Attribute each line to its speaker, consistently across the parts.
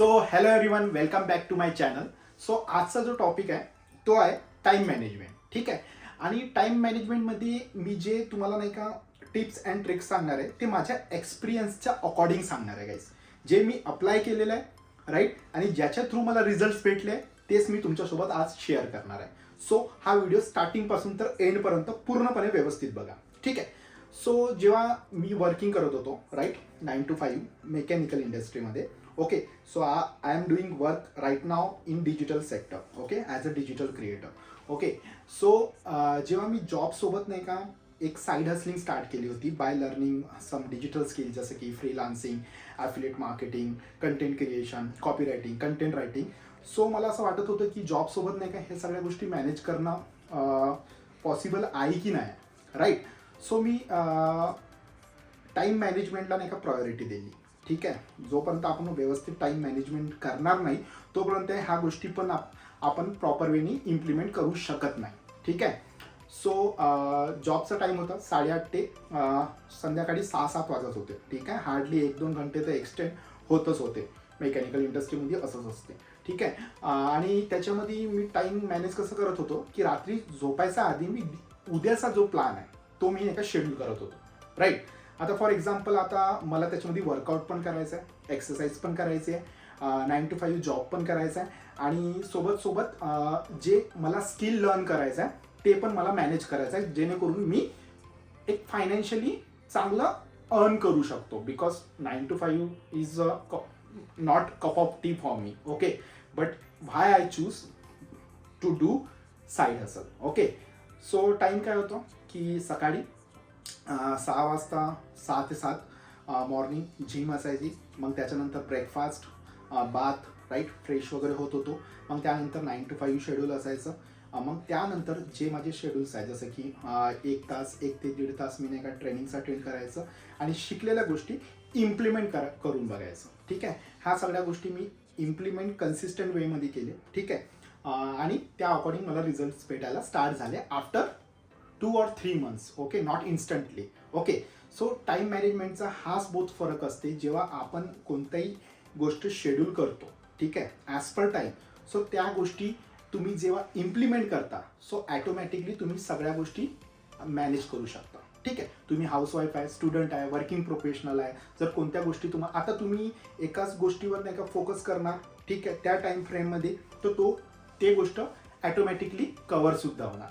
Speaker 1: So hello everyone welcome back to my channel so आजचा जो topic आहे तो आहे टाईम मॅनेजमेंट ठीक आहे? आणि टाईम मॅनेजमेंटमध्ये मी जे तुम्हाला नाही का टिप्स अँड ट्रिक्स सांगणार आहे ते माझ्या एक्सपिरियन्सच्या अकॉर्डिंग सांगणार आहे गाईज जे मी अप्लाय केलेलं आहे राईट आणि ज्याच्या थ्रू मला रिझल्ट भेटले तेच मी तुमच्यासोबत आज शेअर करणार आहे. सो हा व्हिडिओ स्टार्टिंगपासून तर एंडपर्यंत पूर्णपणे व्यवस्थित बघा. ठीक आहे? सो जेव्हा मी वर्किंग करत होतो right nine to five mechanical इंडस्ट्रीमध्ये okay so I am doing work right now in digital sector okay as a digital creator okay so जेव्हा मी जॉबसोबत नाही का एक साईड हसलिंग स्टार्ट केली होती by learning some digital skill जसं की freelancing affiliate marketing content creation copywriting content writing so मला असं वाटत होतं की जॉबसोबत नाही का हे सगळ्या गोष्टी मॅनेज करणं uh, पॉसिबल आहे की नाही राईट सो मी uh, टाईम मॅनेजमेंटला नाही का प्रायोरिटी दिली. ठीक आहे? जोपर्यंत आपण व्यवस्थित टाईम मॅनेजमेंट करणार नाही तोपर्यंत ह्या गोष्टी पण आप आपण प्रॉपर वेनी इम्प्लिमेंट करू शकत नाही. ठीक आहे? सो जॉबचा टाईम होता साडेआठ ते संध्याकाळी सहा सात वाजत होते. ठीक आहे? हार्डली एक दोन घंटे तर एक्सटेंड होतच होते. मेकॅनिकल इंडस्ट्रीमध्ये असंच असते. ठीक आहे? आणि त्याच्यामध्ये मी टाईम मॅनेज कसं करत होतो की रात्री झोपायच्या आधी मी उद्याचा जो प्लॅन आहे तो मी एका शेड्यूल करत होतो. राईट आता फॉर एक्झाम्पल आता मला त्याच्यामध्ये वर्कआउट पण करायचं आहे एक्सरसाइज पण करायची आहे नाईन टू फाईव्ह जॉब पण करायचा आहे आणि सोबत सोबत जे मला स्किल लर्न करायचं आहे ते पण मला मॅनेज करायचं आहे जेणेकरून मी एक फायनान्शियली चांगलं अर्न करू शकतो. Because nine to five is a not cup of tea for me okay but why I choose to do side hustle okay so time काय होतो? की सकाळी सहा वाजता सहा ते सात मॉर्निंग जिम असायची. मग त्याच्यानंतर ब्रेकफास्ट बाथ राईट फ्रेश वगैरे होत होतो. मग त्यानंतर नाईन टू फाईव्ह शेड्यूल असायचं. मग त्यानंतर जे माझे शेड्यूल्स आहेत जसं की एक तास एक ते दीड तास मी नाही का ट्रेनिंगचा अटेंड करायचं आणि शिकलेल्या गोष्टी इम्प्लिमेंट करा करून बघायचं. ठीक आहे? ह्या सगळ्या गोष्टी मी इम्प्लिमेंट कन्सिस्टंट वेमध्ये केले ठीक आहे? आणि त्या अकॉर्डिंग मला रिझल्ट भेटायला स्टार्ट झाले after two or three months okay not instantly okay so time मॅनेजमेंटचा हाच बहुत फरक असते जेव्हा आपण कोणत्याही गोष्ट शेड्यूल करतो ठीक आहे? ॲज पर टाईम सो त्या गोष्टी तुम्ही जेव्हा इम्प्लिमेंट करता सो ॲटोमॅटिकली तुम्ही सगळ्या गोष्टी मॅनेज करू शकता ठीक आहे? तुम्ही हाऊसवाईफ आहे स्टुडंट आहे वर्किंग प्रोफेशनल आहे जर कोणत्या गोष्टी तुम्हाला आता तुम्ही एकाच गोष्टीवर नाही का फोकस करणार ठीक आहे? त्या टाईम फ्रेममध्ये तर तो ते गोष्ट ॲटोमॅटिकली कवरसुद्धा होणार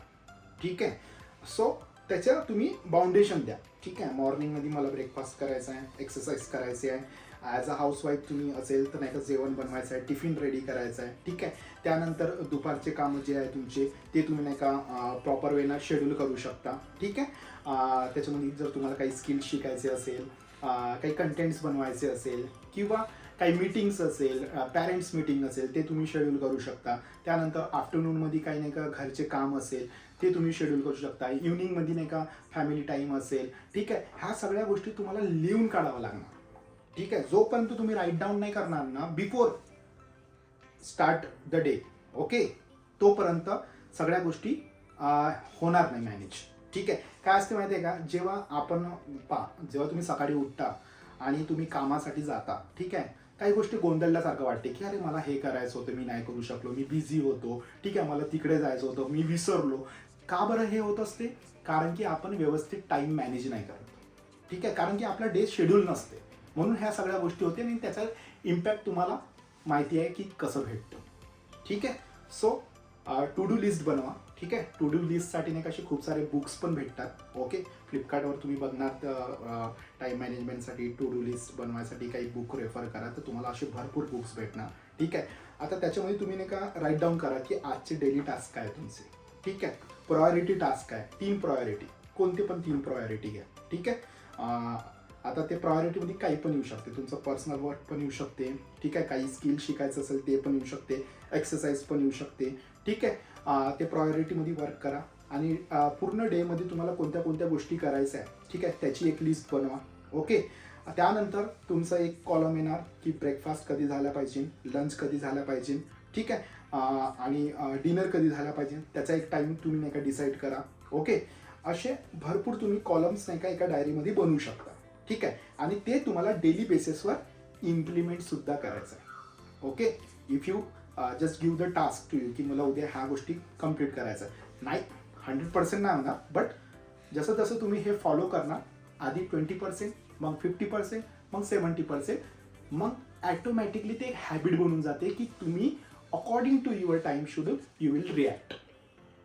Speaker 1: ठीक आहे? सो त्याच्या तुम्ही बाउंडेशन द्या. ठीक आहे? मॉर्निंगमध्ये मला ब्रेकफास्ट करायचा आहे एक्सरसाइज करायची आहे. ॲज अ हाऊसवाईफ तुम्ही असेल तर नाही का जेवण बनवायचं आहे टिफिन रेडी करायचं आहे. ठीक आहे? त्यानंतर दुपारचे कामं जे आहे तुमचे ते तुम्ही नाही का प्रॉपर वेनं शेड्यूल करू शकता. ठीक आहे? त्याच्यामध्ये जर तुम्हाला काही स्किल शिकायचे असेल काही कंटेंट्स बनवायचे असेल किंवा काही मीटिंग्स असेल पॅरेंट्स मीटिंग असेल ते तुम्ही शेड्यूल करू शकता. त्यानंतर आफ्टरनूनमध्ये काही नाही का घरचे काम असेल ते तुम्ही शेड्यूल करू शकता. इव्हनिंगमध्ये नाही का फॅमिली टाईम असेल ठीक आहे. ह्या सगळ्या गोष्टी तुम्हाला लिहून काढावं लागणार. ठीक आहे? जोपर्यंत तुम्ही राईट डाऊन नाही करणार ना before start the day okay तोपर्यंत सगळ्या गोष्टी होणार नाही मॅनेज ठीक आहे. काय असते माहिती आहे का? जेव्हा आपण पा जेव्हा तुम्ही सकाळी उठता आणि तुम्ही कामासाठी जाता ठीक आहे? काही गोष्टी गोंधळल्यासारखं वाटते की अरे मला हे करायचं होतं मी नाही करू शकलो मी बिझी होतो ठीक आहे? मला तिकडे जायचं होतं मी विसरलो. का बरं हे होत असते? कारण की आपण व्यवस्थित टाईम मॅनेज नाही करत. ठीक आहे? कारण की आपला डे शेड्यूल नसते. म्हणून ह्या सगळ्या गोष्टी होते आणि त्याचा इम्पॅक्ट तुम्हाला माहिती आहे की कसं भेटतं. ठीक आहे? सो टू डू लिस्ट बनवा. ठीक आहे? टू डू लिस्टसाठी नाही कसे खूप सारे बुक्स पण भेटतात. ओके फ्लिपकार्टवर तुम्ही बघणार टाईम मॅनेजमेंटसाठी टू डू लिस्ट बनवायसाठी काही बुक रेफर करा तर तुम्हाला असे भरपूर बुक्स भेटणार. ठीक आहे? आता त्याच्यामध्ये तुम्ही नाही का राईट डाऊन करा की आजचे डेली टास्क काय आहे तुमचे. ठीक आहे? प्रायोरिटी टास्क आहे तीन प्रायोरिटी कोणते पण तीन प्रायोरिटी घ्या. ठीक आहे? आता ते प्रायोरिटीमध्ये काही पण येऊ शकते. तुमचं पर्सनल वर्क पण येऊ शकते. ठीक आहे काही स्किल शिकायचं असेल ते पण येऊ शकते. एक्सरसाइज पण येऊ शकते. ठीक आहे ते प्रायोरिटीमध्ये वर्क करा. आणि पूर्ण डेमध्ये तुम्हाला कोणत्या कोणत्या गोष्टी करायच्या आहे ठीक आहे त्याची एक लिस्ट बनवा. ओके त्यानंतर तुमचं एक कॉलम येणार की ब्रेकफास्ट कधी झाला पाहिजे लंच कधी झाला पाहिजे. ठीक आहे आणि डिनर कधी झाला पाहिजे त्याचा एक टाईम तुम्ही नाही का डिसाईड करा. ओके असे भरपूर तुम्ही कॉलम्स नाही का एका डायरीमध्ये बनवू शकता. ठीक आहे. आणि ते तुम्हाला डेली बेसिसवर इम्प्लिमेंट सुद्धा करायचं आहे. Okay if you just give the task to you की मला उद्या ह्या गोष्टी कंप्लीट करायचं आहे. नाही हंड्रेड पर्सेंट नाही होणार बट जसं जसं तुम्ही हे फॉलो करणार आधी ट्वेंटी पर्सेंट मग फिफ्टी पर्सेंट मग सेवन्टी पर्सेंट मग ॲटोमॅटिकली ते एक हॅबिट बनून जाते की तुम्ही according to your time should you will react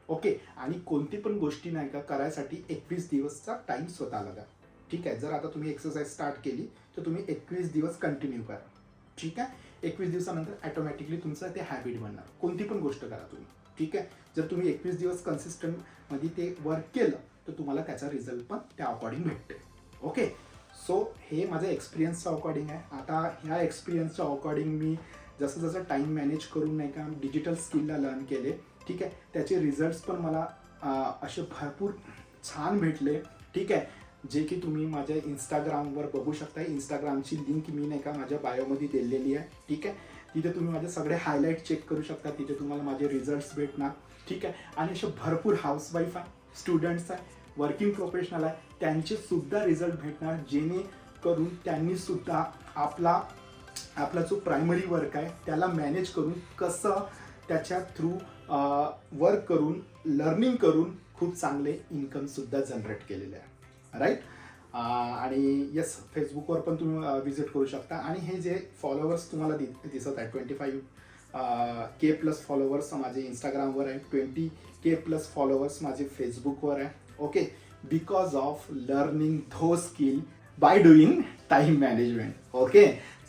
Speaker 1: okay आणि कोणती पण गोष्टी नाही का करायसाठी एकवीस दिवसचा टाईम स्वतःला द्या. ठीक आहे जर आता तुम्ही एक्सरसाइज स्टार्ट केली तर तुम्ही एकवीस दिवस कंटिन्यू करा. ठीक आहे? एकवीस दिवसानंतर ॲटोमॅटिकली तुमचं ते हॅबिट बनणार. कोणती पण गोष्ट करा तुम्ही. ठीक आहे? जर तुम्ही एकवीस दिवस कन्सिस्टंटमध्ये ते वर्क केलं तर तुम्हाला त्याचा रिझल्ट पण त्या अकॉर्डिंग भेटते. ओके सो हे माझं एक्सपिरियन्सच्या अकॉर्डिंग आहे. आता ह्या एक्सपिरियन्सच्या अकॉर्डिंग मी जसं जसं टाईम मॅनेज करून नाही का डिजिटल स्किलला लर्न केले ठीक आहे? त्याचे रिझल्ट्स पण मला असे भरपूर छान भेटले. ठीक आहे? जे की तुम्ही माझ्या इंस्टाग्रामवर बघू शकता इंस्टाग्रामची लिंक मी नाही का माझ्या बायोमध्ये दिलेली आहे. ठीक आहे? तिथे तुम्ही माझे सगळे हायलाईट चेक करू शकता. तिथे तुम्हाला माझे रिझल्ट्स भेटणार. ठीक आहे? आणि असे भरपूर हाऊसवाईफ आहे स्टुडंट्स आहे वर्किंग प्रोफेशनल आहे. त्यांचे सुद्धा रिझल्ट भेटणार. जेणेकरून त्यांनी सुद्धा आपला आपला जो प्रायमरी वर्क आहे त्याला मॅनेज करून कसं त्याच्या थ्रू वर्क करून लर्निंग करून खूप चांगले इन्कमसुद्धा जनरेट केलेले आहे. राईट uh, आणि येस फेसबुकवर पण तुम्ही uh, विजिट करू शकता. आणि हे जे फॉलोअर्स तुम्हाला दि दिसत uh, आहे twenty five K plus followers माझे इंस्टाग्रामवर आहे ट्वेंटी के प्लस फॉलोअर्स माझे फेसबुकवर आहे. Okay because of learning the skill by doing time management okay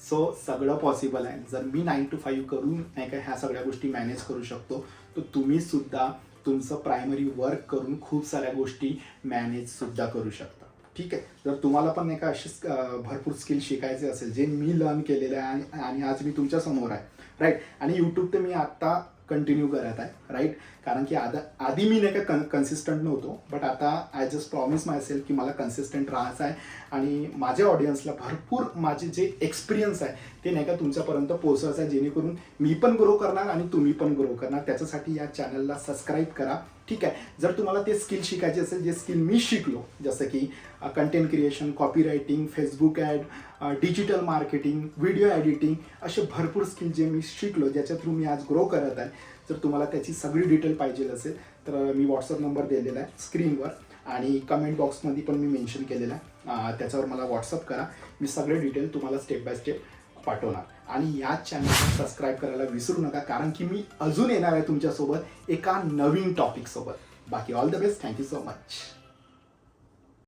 Speaker 1: so सगळं पॉसिबल आहे. जर मी नाईन टू फाईव्ह करून नाही का ह्या सगळ्या गोष्टी मॅनेज करू शकतो तर तुम्ही सुद्धा तुमचं प्रायमरी वर्क करून खूप साऱ्या गोष्टी मॅनेज सुद्धा करू शकता. ठीक आहे? जर तुम्हाला पण नाही का अशी भरपूर स्किल शिकायचे असेल जे मी लर्न केलेलं आहे आणि आणि आज मी तुमच्यासमोर आहे. राईट आणि यूट्यूब तर मी आत्ता कंटिन्यू करत आहे राईट कारण की आधा आधी मी नाही का कन कन्सिस्टंट नव्हतो बट आता I just promise myself की मला कन्सिस्टंट राहायचं आहे आणि माझ्या ऑडियन्सला भरपूर माझे जे एक्सपिरियन्स आहे ते नाही का तुमच्यापर्यंत पोहोचायचं आहे जेणेकरून मी पण ग्रो करणार आणि तुम्ही पण ग्रो करणार. त्याच्यासाठी या चॅनलला सबस्क्राईब करा. ठीक आहे. जर तुम्हाला ते स्किल शिकायचे असेल जे स्किल मी शिकलो जसं की content creation copywriting Facebook ad digital marketing video editing असे भरपूर स्किल जे मी शिकलो ज्याच्या थ्रू मी आज ग्रो करत आहे. जर तुम्हाला त्याची सगळी डिटेल पाहिजे असेल तर मी व्हॉट्सअप नंबर दिलेला आहे स्क्रीनवर आणि कमेंट बॉक्समध्ये पण मी मेन्शन केलेलं आहे. त्याच्यावर मला व्हॉट्सअप करा. मी सगळे डिटेल तुम्हाला स्टेप बाय स्टेप पाठवणार. आणि या चॅनलला सबस्क्राईब करायला विसरू नका कारण की मी अजून येणार आहे तुमच्यासोबत एका नवीन टॉपिक सोबत. बाकी all the best thank you so much